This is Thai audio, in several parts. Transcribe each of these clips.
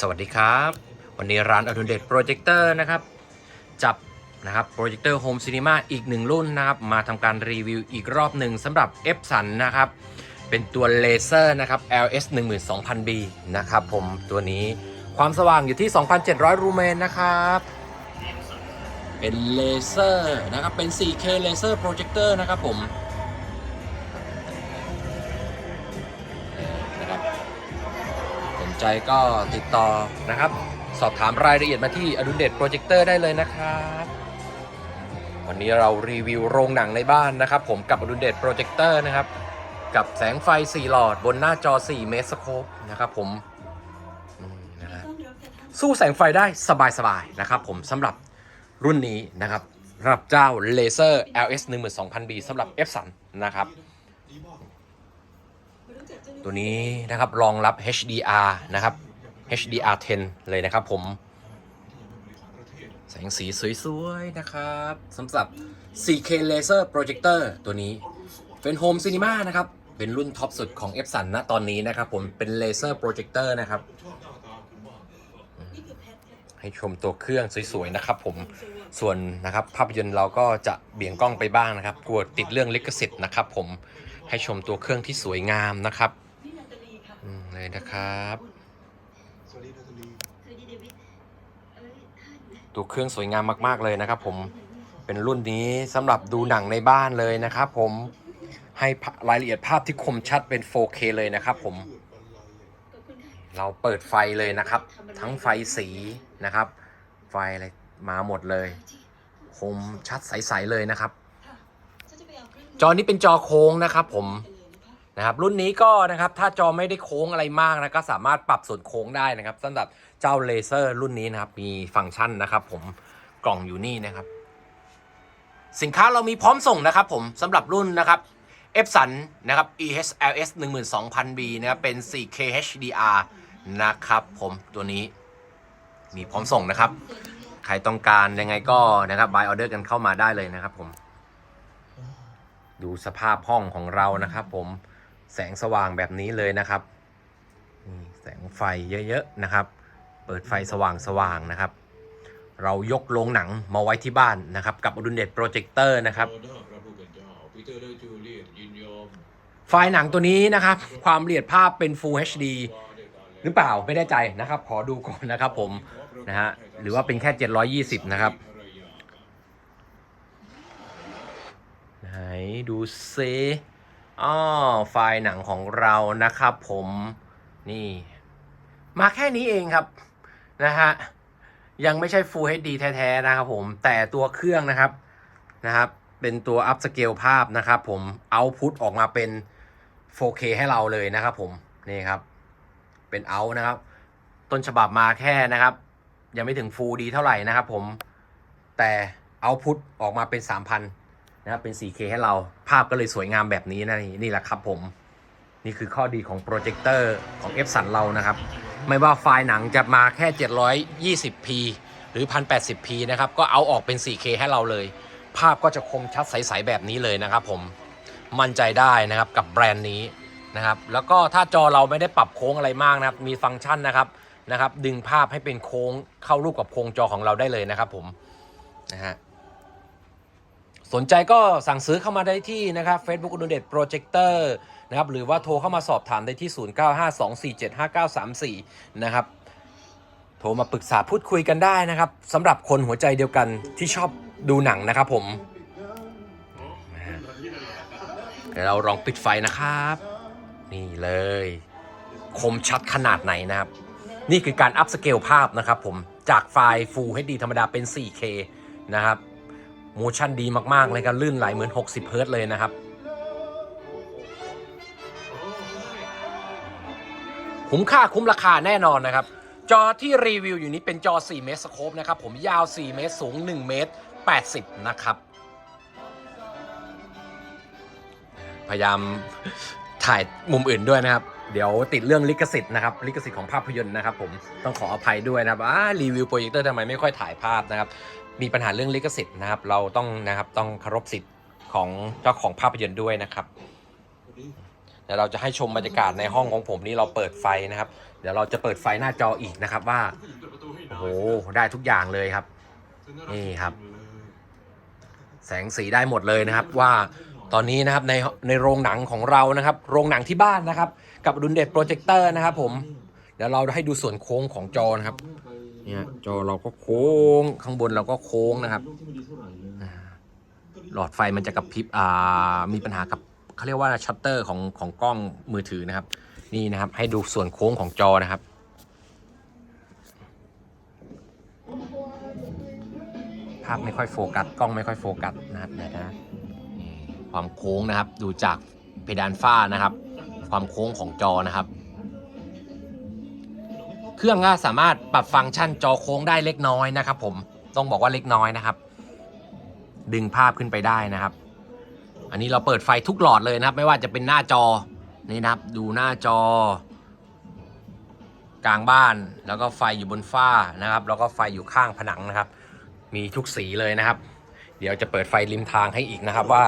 สวัสดีครับ วันนี้ร้านอดุลเดชโปรเจคเตอร์นะครับ จับนะครับโปรเจคเตอร์โฮมซีนีมาอีกหนึ่งรุ่นนะครับ มาทำการรีวิวอีกรอบหนึ่งสำหรับ e p s o n นะครับ เป็นตัวเลเซอร์นะครับ LS 12000B นะครับผมตัวนี้ความสว่างอยู่ที่ 2,700 รูเมนนะครับ เป็นเลเซอร์นะครับ เป็น 4K เลเซอร์โปรเจคเตอร์นะครับผม ใจก็ติดต่อนะครับ สอบถามรายละเอียดมาที่อดุลเดชโปรเจคเตอร์ได้เลยนะครับ วันนี้เรารีวิวโรงหนังในบ้านนะครับ ผมกับอดุลเดชโปรเจคเตอร์นะครับ กับแสงไฟ 4 หลอดบนหน้าจอ 4 เมตรสโคปนะครับผมนะฮะสู้แสงไฟได้สบายๆนะครับ ผมสำหรับรุ่นนี้นะครับหรับเจ้าเลเซอร์ LS 12000B สำหรับ f อนะครับ ตัวนี้นะครับรองรับ HDR นะครับ HDR 10 เลยนะครับผม แสงสีสวยๆ นะครับสำหรับ 4K Laser Projector ตัวนี้เป็น Home Cinema นะครับ เป็นรุ่นท็อปสุดของ e p s o n ณตอนนี้นะครับผมเป็น Laser Projector นะครับ ให้ชมตัวเครื่องสวยๆ นะครับผมส่วนนะครับภาพยนตร์เราก็จะเบี่ยงกล้องไปบ้างนะครับกลัวติดเรื่องลิขสิทธิ์นะครับผมให้ชมตัวเครื่องที่สวยงามนะครับ เลยนะครับสวัสดีนาตาลีตัวเครื่องสวยงามมาก ๆ เลยนะครับ ผมเป็นรุ่นนี้สำหรับดูหนังในบ้านเลยนะครับผมให้รายละเอียดภาพที่คมชัดเป็น 4K เลยนะครับ ผม เราเปิดไฟเลยนะครับ ทั้งไฟสีนะครับ ไฟอะไรมาหมดเลย คมชัดใส ๆ เลยนะครับ จอนี้เป็นจอโค้งนะครับ ผม นะครับรุ่นนี้ก็นะครับถ้าจอไม่ได้โค้งอะไรมากนะก็สามารถปรับส่วนโค้งได้นะครับสำหรับเจ้าเลเซอร์รุ่นนี้นะครับมีฟังก์ชันนะครับ ผมกล่องอยู่นี่นะครับ สินค้าเรามีพร้อมส่งนะครับ ผมสำหรับรุ่นนะครับ e p s o n นะครับ EHLS 12000B นะครับเป็น 4K HDR นะครับผมตัวนี้มีพร้อมส่งนะครับ ใครต้องการยังไงก็นะครับ buy order กันเข้ามาได้เลยนะครับผม ดูสภาพห้องของเรานะครับผม แสงสว่างแบบนี้เลยนะครับนี่แสงไฟเยอะๆนะครับ เปิดไฟสว่างๆนะครับ เรายกโรงหนังมาไว้ที่บ้านนะครับ กับอดุลเดชโปรเจคเตอร์นะครับไฟล์หนังตัวนี้นะครับ ความละเอียดภาพเป็น Full HD หรือเปล่าไม่แน่ใจนะครับ ขอดูก่อนนะครับผมนะฮะหรือว่าเป็นแค่ 720 นะครับ ไหนดูเซ อ๋อไฟล์หนังของเรานะครับผมนี่ มาแค่นี้เองครับนะฮะยังไม่ใช่ Full HD แท้ๆนะครับผมแต่ตัวเครื่องนะครับนะครับ เป็นตัวอัพสเกลภาพนะครับผมเอาพุตออกมาเป็น 4K ให้เราเลยนะครับผมนี่ครับเป็นเอานะครับ ต้นฉบับมาแค่นะครับ ยังไม่ถึง Full ดีเท่าไหร่นะครับผมแต่เอาพุตออกมาเป็น 3,000 นะครับเป็น 4K ให้เราภาพก็เลยสวยงามแบบนี้นะนี่นี่แหละครับผม นี่คือข้อดีของโปรเจคเตอร์ของ f อ u n เรานะครับ ไม่ว่าไฟล์หนังจะมาแค่ 720p หรือ 1080p นะครับ ก็เอาออกเป็น 4K ให้เราเลย ภาพก็จะคมชัดใส ๆ แบบนี้เลยนะครับผมมั่นใจได้นะครับกับแบรนด์นี้นะครับ แล้วก็ถ้าจอเราไม่ได้ปรับโค้งอะไรมากนะครับ มีฟังก์ชันนะครับนะครับ ดึงภาพให้เป็นโค้งเข้ารูปกับโครงจอของเราได้เลยนะครับผมนะฮะ สนใจก็สั่งซื้อเข้ามาได้ที่นะครับ Facebook อุดมเดชโปรเจคเตอร์นะครับหรือว่าโทรเข้ามาสอบถามได้ที่ 0952475934 นะครับ โทรมาปรึกษาพูดคุยกันได้นะครับสำหรับคนหัวใจเดียวกันที่ชอบดูหนังนะครับผม เดี๋ยวเราลองปิดไฟนะครับ นี่เลย คมชัดขนาดไหนนะครับ นี่คือการอัพสเกลภาพนะครับผมจากไฟล์ Full HD ธรรมดาเป็น 4K นะครับ โมชั่นดีมากๆเลยกันลื่นไหลเหมือน 60 เฮิร์ตเลยนะครับ คุ้มค่าคุ้มราคาแน่นอนนะครับ จอที่รีวิวอยู่นี้เป็นจอ 4 เมตรสโคปนะครับ ผมยาว 4 เมตรสูง 1 เมตร 80 นะครับ พยายามถ่ายมุมอื่นด้วยนะครับ เดี๋ยวติดเรื่องลิขสิทธิ์นะครับ ลิขสิทธิ์ของภาพยนตร์นะครับผมต้องขออภัยด้วยนะครับอ่ารีวิวโปรเจคเตอร์ทำไมไม่ค่อยถ่ายภาพนะครับ มีปัญหาเรื่องลิขสิทธิ์นะครับ เราต้องนะครับต้องเคารพสิทธิ์ของเจ้าของภาพยนตร์ด้วยนะครับเดี๋ยวเราจะให้ชมบรรยากาศในห้องของผมนี่เราเปิดไฟนะครับ เดี๋ยวเราจะเปิดไฟหน้าจออีกนะครับว่าโอ้โหได้ทุกอย่างเลยครับ นี่ครับ แสงสีได้หมดเลยนะครับว่าตอนนี้นะครับในในโรงหนังของเรานะครับ โรงหนังที่บ้านนะครับ กับดุนเดตโปรเจคเตอร์นะครับผมเดี๋ยวเราให้ดูส่วนโค้งของจอนะครับ เนี่ยจอเราก็โค้งข้างบนเราก็โค้งนะครับหลอดไฟมันจะกระพริบอ่ามีปัญหากับเขาเรียกว่าชัตเตอร์ของของกล้องมือถือนะครับ นี่นะครับให้ดูส่วนโค้งของจอนะครับภาพไม่ค่อยโฟกัสกล้องไม่ค่อยโฟกัสนะครับนะความโค้งนะครับ ดูจากเพดานฝ้านะครับ ความโค้งของจอนะครับ เครื่องก็สามารถปรับฟังก์ชันจอโค้งได้เล็กน้อยนะครับ ผมต้องบอกว่าเล็กน้อยนะครับ ดึงภาพขึ้นไปได้นะครับ อันนี้เราเปิดไฟทุกหลอดเลยนะครับ ไม่ว่าจะเป็นหน้าจอนี่นะครับ ดูหน้าจอกลางบ้าน แล้วก็ไฟอยู่บนฝ้านะครับ แล้วก็ไฟอยู่ข้างผนังนะครับ มีทุกสีเลยนะครับ เดี๋ยวจะเปิดไฟริมทางให้อีกนะครับว่า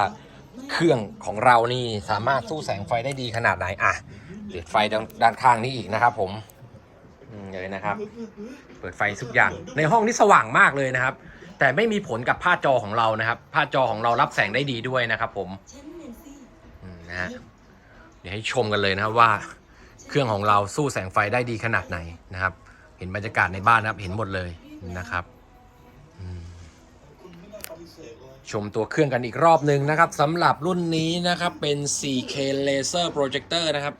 เครื่องของเรานี่สามารถสู้แสงไฟได้ดีขนาดไหนอะเปิดไฟด้านด้านข้างนี้อีกนะครับผม อืมเลยนะครับ เปิดไฟทุกอย่างในห้องนี้สว่างมากเลยนะครับ แต่ไม่มีผลกับผ้าจอของเรานะครับ ผ้าจอของเรารับแสงได้ดีด้วยนะครับ ผมฉันแนนซี่อืมนะฮะเดี๋ยวให้ชมกันเลยนะครับว่า เครื่องของเราสู้แสงไฟได้ดีขนาดไหนนะครับ เห็นบรรยากาศในบ้านนะครับ เห็นหมดเลยนะครับอืมชมตัวเครื่องกันอีกรอบหนึ่งนะครับสำหรับรุ่นนี้นะครับเป็น 4K Laser Projector นะครับ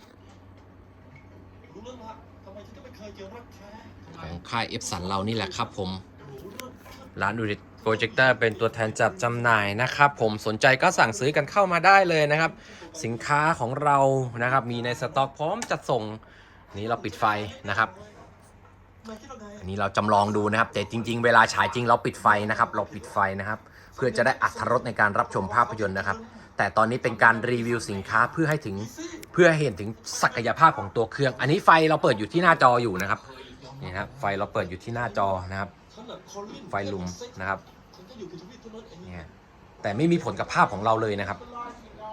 รู้แล้วล่ะทำไมฉันจะไม่เคยเจอรักแท้ ของ ค่าย F สันเรานี่แหละครับผมร้านดูดิโปรเจคเตอร์เป็นตัวแทนจัดจำหน่ายนะครับผมสนใจก็สั่งซื้อกันเข้ามาได้เลยนะครับ สินค้าของเรานะครับมีในสต็อกพร้อมจัดส่งนี้เราปิดไฟนะครับอันนี้เราจำลองดูนะครับ แต่จริง ๆ เวลาฉายจริงเราปิดไฟนะครับ เราปิดไฟนะครับ เพื่อจะได้อัตรสในการรับชมภาพยนตร์นะครับ แต่ตอนนี้เป็นการรีวิวสินค้าเพื่อให้ถึงเพื่อเห็นถึงศักยภาพของตัวเครื่อง อันนี้ไฟเราเปิดอยู่ที่หน้าจออยู่นะครับ นี่นะครับไฟเราเปิดอยู่ที่หน้าจอนะครับ ไฟลุมนะครับเท่านั้นเองเนี่ยแต่ไม่มีผลกับภาพของเราเลยนะครับ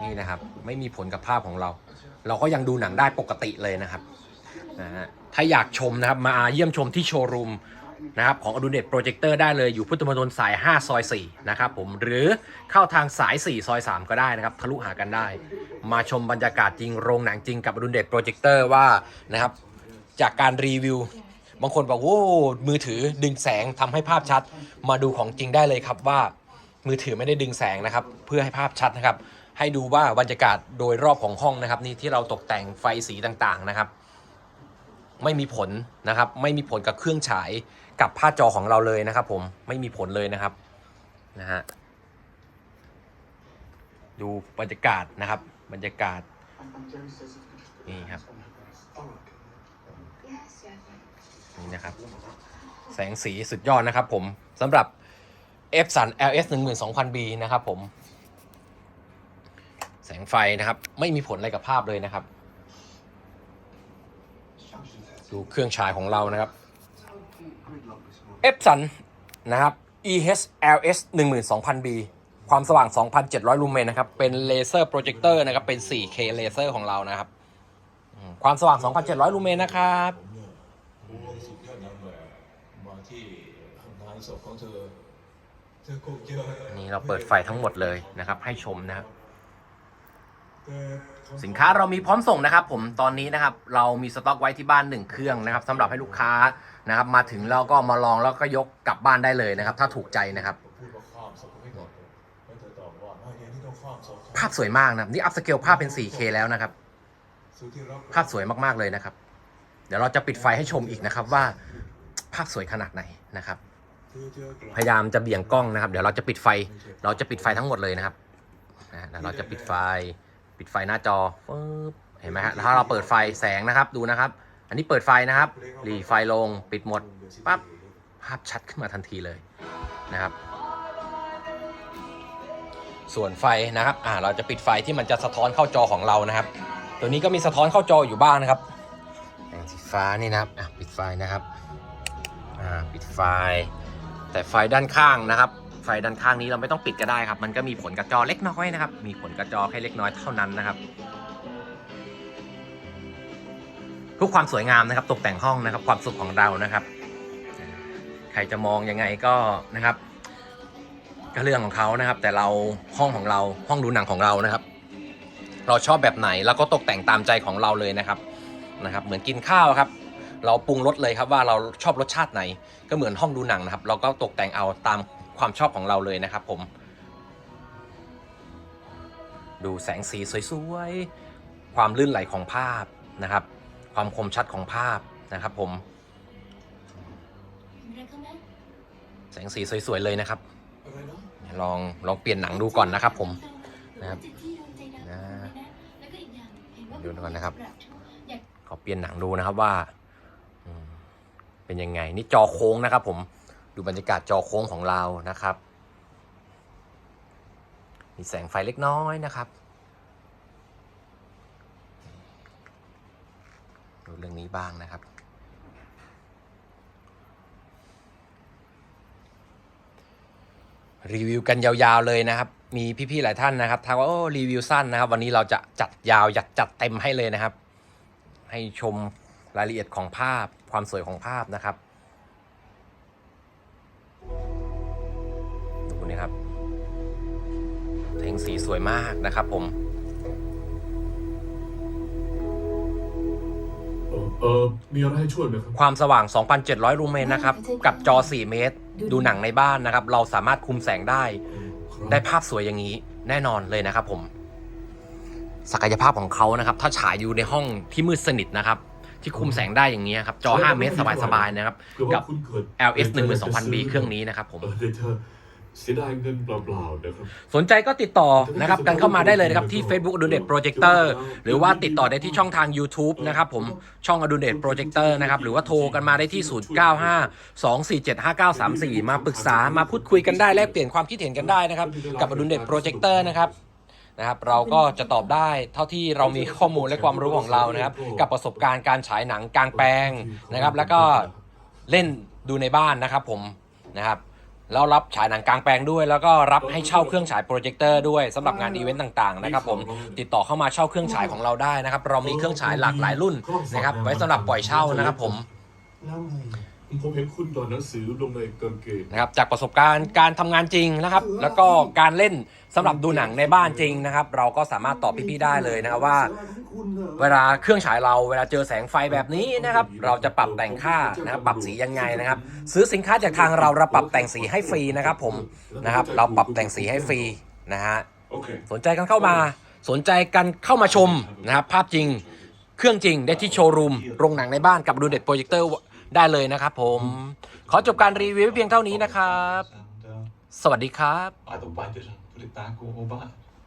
นี่นะครับ ไม่มีผลกับภาพของเรา เราก็ยังดูหนังได้ปกติเลยนะครับนะฮะถ้าอยากชมนะครับมาเยี่ยมชมที่โชว์รูมนะครับของอดูเน็ตโปรเจคเตอร์ได้เลยอยู่พุทธมณฑลสาย 5 ซอย 4 นะครับผมหรือเข้าทางสาย 4 ซอย 3 ก็ได้นะครับ ทะลุหากันได้ มาชมบรรยากาศจริงโรงหนังจริงกับอดูเน็ตโปรเจคเตอร์ว่านะครับจากการรีวิว บางคนบอกโอ้มือถือดึงแสงทำให้ภาพชัด มาดูของจริงได้เลยครับว่ามือถือไม่ได้ดึงแสงนะครับ เพื่อให้ภาพชัดนะครับ ให้ดูว่าบรรยากาศโดยรอบของห้องนะครับ นี่ที่เราตกแต่งไฟสีต่างๆนะครับ ไม่มีผลนะครับ ไม่มีผลกับเครื่องฉายกับผ้าจอของเราเลยนะครับ ผมไม่มีผลเลยนะครับนะฮะดูบรรยากาศนะครับ บรรยากาศนี่ครับ นี่นะครับ แสงสีสุดยอดนะครับผมสำหรับ F สัน LS 1 2 0 0 0 B นะครับผม แสงไฟนะครับ ไม่มีผลอะไรกับภาพเลยนะครับ ดูเครื่องฉายของเรานะครับ F สันนะครับ EH LS 12000 B ความสว่าง 2,700 ลูเมนนะครับ เป็นเลเซอร์โปรเจคเตอร์นะครับ เป็น 4K เลเซอร์ของเรานะครับ ความสว่าง 2,700 ลูเมนนะครับโอ้สุดยอดนางแบบมาที่งานศพของเธอเธอคงเยอะนี่เราเปิดไฟทั้งหมดเลยนะครับ ให้ชมนะครับแต่เขสินค้าเรามีพร้อมส่งนะครับ ผมตอนนี้นะครับ เรามีสต็อกไว้ที่บ้านหนึ่งเครื่องนะครับสำหรับให้ลูกค้านะครับ มาถึงแล้วก็มาลองแล้วก็ยกกลับบ้านได้เลยนะครับ ถ้าถูกใจนะครับพูดว่าข้ามศพไม่ก่อนแล้วเธอตอบว่าไม่เดี๋ยวนี้ต้องข้ามศพภาพสวยมากนะครับนี่อัพสเกลภาพเป็น 4K แล้วนะครับสุดที่รัก ภาพสวยมากๆเลยนะครับ เดี๋ยวเราจะปิดไฟให้ชมอีกนะครับว่า ภาพสวยขนาดไหนนะครับ พยายามจะเบี่ยงกล้องนะครับ เดี๋ยวเราจะปิดไฟ เราจะปิดไฟทั้งหมดเลยนะครับนะเราจะปิดไฟ ปิดไฟหน้าจอเห็นไหมฮะถ้าเราเปิดไฟแสงนะครับดูนะครับ อันนี้เปิดไฟนะครับหลีไฟลงปิดหมดปั๊บภาพชัดขึ้นมาทันทีเลยนะครับ ส่วนไฟนะครับอ่าเราจะปิดไฟที่มันจะสะท้อนเข้าจอของเรานะครับ ตัวนี้ก็มีสะท้อนเข้าจออยู่บ้างนะครับแสงสีฟ้านี่นะครับปิดไฟนะครับปิดไฟ แต่ไฟด้านข้างนะครับ ไฟด้านข้างนี้เราไม่ต้องปิดก็ได้ครับ มันก็มีผลกับจอเล็กน้อยนะครับ มีผลกับจอแค่เล็กน้อยเท่านั้นนะครับเพื่อความสวยงามนะครับ ตกแต่งห้องนะครับ ความสุขของเรานะครับ ใครจะมองยังไงก็นะครับ ก็เรื่องของเขานะครับ แต่เราห้องของเราห้องดูหนังของเรานะครับ เราชอบแบบไหนแล้วก็ตกแต่งตามใจของเราเลยนะครับนะครับ เหมือนกินข้าวครับ เราปรุงรสเลยครับว่าเราชอบรสชาติไหน ก็เหมือนห้องดูหนังนะครับ เราก็ตกแต่งเอาตามความชอบของเราเลยนะครับ ผม ดูแสงสีสวยๆความลื่นไหลของภาพนะครับ ความคมชัดของภาพนะครับ ผมแสงสีสวยๆเลยนะครับอะไรนะลองลองเปลี่ยนหนังดูก่อนนะครับ ผมนะครับนะ ดูก่อนนะครับ ขอเปลี่ยนหนังดูนะครับว่าอืมเป็นยังไง นี่จอโค้งนะครับ ผมดูบรรยากาศจอโค้งของเรานะครับ มีแสงไฟเล็กน้อยนะครับดูเรื่องนี้บ้างนะครับรีวิวกันยาวๆเลยนะครับ มีพี่ๆหลายท่านนะครับทักว่าโอ้รีวิวสั้นนะครับ วันนี้เราจะจัดยาวอยากจัดเต็มให้เลยนะครับ ให้ชมรายละเอียดของภาพความสวยของภาพนะครับดูนี่ครับเพลงสีสวยมากนะครับผมเออเออมีอะไรให้ช่วยไหมครับ ความสว่าง 2,700 ลูเมนนะครับ กับจอ 4 เมตร ดูหนังในบ้านนะครับ เราสามารถคุมแสงได้ครับ ได้ภาพสวยอย่างนี้แน่นอนเลยนะครับ ผม ศักยภาพของเขานะครับ ถ้าฉายอยู่ในห้องที่มืดสนิทนะครับ ที่คุมแสงได้อย่างนี้ครับ จอ 5 เมตรสบายๆนะครับเผื่อว่ากับคุณเกิด LS 12000B เครื่องนี้นะครับผมเออเดี๋ยวเธอ เสียดายเงินเปล่าๆนะครับ สนใจก็ติดต่อนะครับกันเข้ามาได้เลยนะครับที่ Facebook อดุเดตโปรเจคเตอร์หรือว่าติดต่อได้ที่ช่องทาง YouTube นะครับผมช่องอดุเดตโปรเจคเตอร์นะครับหรือว่าโทรกันมาได้ที่ 0952475934 มาปรึกษามาพูดคุยกันได้แลกเปลี่ยนความคิดเห็นกันได้นะครับ กับอดุเดตโปรเจคเตอร์นะครับนะครับ เราก็จะตอบได้เท่าที่เรามีข้อมูลและความรู้ของเรานะครับ กับประสบการณ์การฉายหนังกลางแปลงนะครับ แล้วก็เล่นดูในบ้านนะครับผมนะครับ แล้วรับฉายหนังกลางแปลงด้วย แล้วก็รับให้เช่าเครื่องฉายโปรเจคเตอร์ด้วยสำหรับงานอีเวนต์ต่างๆนะครับผมติดต่อเข้ามาเช่าเครื่องฉายของเราได้นะครับ เรามีเครื่องฉายหลากหลายรุ่นนะครับไว้สำหรับปล่อยเช่านะครับผมแล้วไง ผมเห็นคุณตอนหนังสือลงในกางเกงนะครับจากประสบการณ์การทำงานจริงนะครับ แล้วก็การเล่นสำหรับดูหนังในบ้านจริงนะครับ เราก็สามารถตอบพี่ๆได้เลยนะครับว่า เวลาเครื่องฉายเราเวลาเจอแสงไฟแบบนี้นะครับ เราจะปรับแต่งค่านะครับปรับสียังไงนะครับ ซื้อสินค้าจากทางเราเราปรับแต่งสีให้ฟรีนะครับ ผมนะครับ เราปรับแต่งสีให้ฟรีนะฮะโอเคสนใจกันเข้ามา สนใจกันเข้ามาชมนะครับ ภาพจริง เครื่องจริงได้ที่โชว์รูมโรงหนังในบ้านกับดูเด็ดโปรเจคเตอร์ ได้เลยนะครับผม ขอจบการรีวิวไว้เพียงเท่านี้นะครับ And uh, สวัสดีครับ